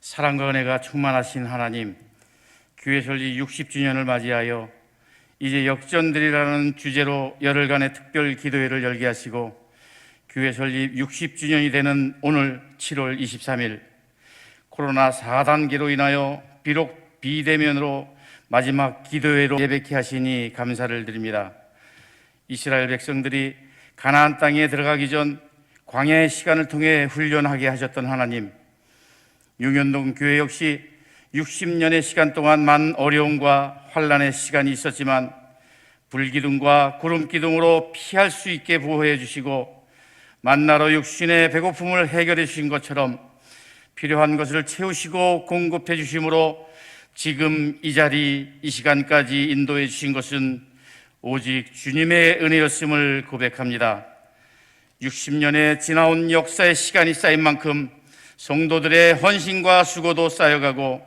사랑과 은혜가 충만하신 하나님, 교회 설립 60주년을 맞이하여 이제 역전들이라는 주제로 열흘간의 특별 기도회를 열게 하시고 교회 설립 60주년이 되는 오늘 7월 23일 코로나 4단계로 인하여 비록 비대면으로 마지막 기도회로 예배케 하시니 감사를 드립니다. 이스라엘 백성들이 가나안 땅에 들어가기 전 광야의 시간을 통해 훈련하게 하셨던 하나님, 용현동 교회 역시 60년의 시간 동안 많은 어려움과 환란의 시간이 있었지만 불기둥과 구름기둥으로 피할 수 있게 보호해 주시고 만나로 육신의 배고픔을 해결해 주신 것처럼 필요한 것을 채우시고 공급해 주심으로 지금 이 자리 이 시간까지 인도해 주신 것은 오직 주님의 은혜였음을 고백합니다. 60년의 지나온 역사의 시간이 쌓인 만큼 성도들의 헌신과 수고도 쌓여가고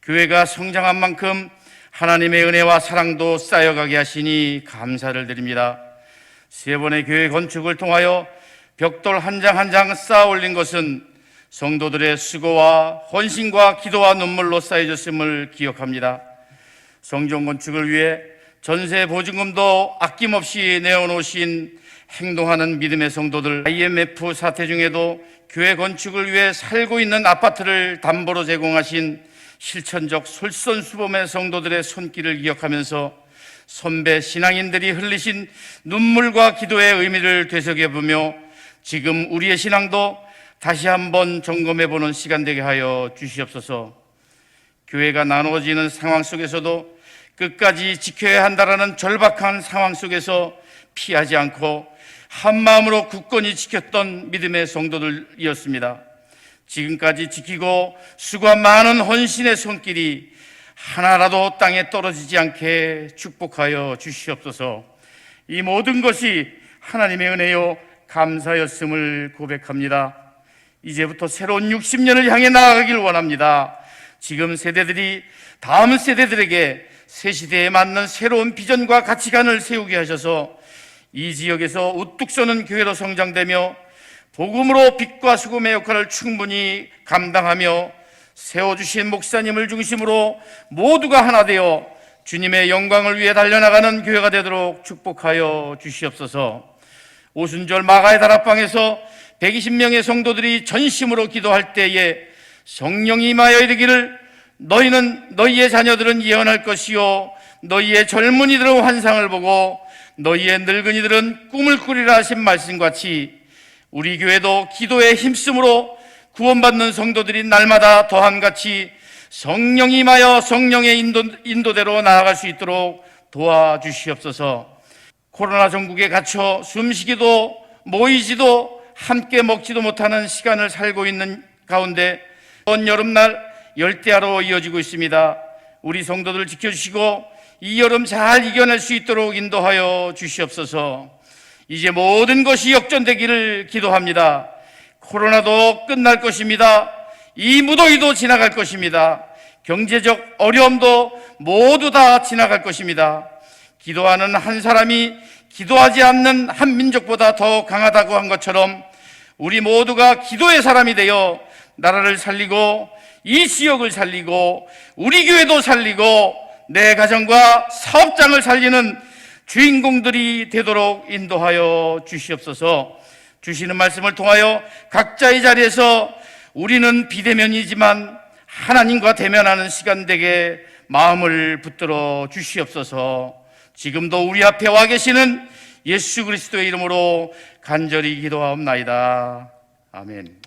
교회가 성장한 만큼 하나님의 은혜와 사랑도 쌓여가게 하시니 감사를 드립니다. 세 번의 교회 건축을 통하여 벽돌 한 장 한 장 쌓아 올린 것은 성도들의 수고와 헌신과 기도와 눈물로 쌓여졌음을 기억합니다. 성전 건축을 위해 전세 보증금도 아낌없이 내어놓으신 행동하는 믿음의 성도들 IMF 사태 중에도 교회 건축을 위해 살고 있는 아파트를 담보로 제공하신 실천적 솔선수범의 성도들의 손길을 기억하면서 선배 신앙인들이 흘리신 눈물과 기도의 의미를 되새겨보며 지금 우리의 신앙도 다시 한번 점검해 보는 시간 되게 하여 주시옵소서. 교회가 나누어지는 상황 속에서도 끝까지 지켜야 한다라는 절박한 상황 속에서 피하지 않고 한 마음으로 굳건히 지켰던 믿음의 성도들이었습니다. 지금까지 지키고 수고한 많은 헌신의 손길이 하나라도 땅에 떨어지지 않게 축복하여 주시옵소서. 이 모든 것이 하나님의 은혜요 감사였음을 고백합니다. 이제부터 새로운 60년을 향해 나아가길 원합니다. 지금 세대들이 다음 세대들에게 새 시대에 맞는 새로운 비전과 가치관을 세우게 하셔서 이 지역에서 우뚝 서는 교회로 성장되며 복음으로 빛과 수금의 역할을 충분히 감당하며 세워주신 목사님을 중심으로 모두가 하나 되어 주님의 영광을 위해 달려나가는 교회가 되도록 축복하여 주시옵소서. 오순절 마가의 다락방에서 120명의 성도들이 전심으로 기도할 때에 성령이 임하여 이르기를 너희는 너희의 자녀들은 예언할 것이요 너희의 젊은이들은 환상을 보고 너희의 늙은이들은 꿈을 꾸리라 하신 말씀같이 우리 교회도 기도에 힘쓰므로 구원받는 성도들이 날마다 더함같이 성령이 임하여 성령의 인도, 인도대로 나아갈 수 있도록 도와주시옵소서. 코로나 전국에 갇혀 숨쉬기도 모이지도 함께 먹지도 못하는 시간을 살고 있는 가운데 이번 여름날 열대야로 이어지고 있습니다. 우리 성도들 지켜주시고 이 여름 잘 이겨낼 수 있도록 인도하여 주시옵소서. 이제 모든 것이 역전되기를 기도합니다. 코로나도 끝날 것입니다. 이 무더위도 지나갈 것입니다. 경제적 어려움도 모두 다 지나갈 것입니다. 기도하는 한 사람이 기도하지 않는 한 민족보다 더 강하다고 한 것처럼 우리 모두가 기도의 사람이 되어 나라를 살리고 이 지역을 살리고 우리 교회도 살리고 내 가정과 사업장을 살리는 주인공들이 되도록 인도하여 주시옵소서 주시는 말씀을 통하여 각자의 자리에서 우리는 비대면이지만 하나님과 대면하는 시간 되게 마음을 붙들어 주시옵소서 지금도 우리 앞에 와 계시는 예수 그리스도의 이름으로 간절히 기도하옵나이다. 아멘.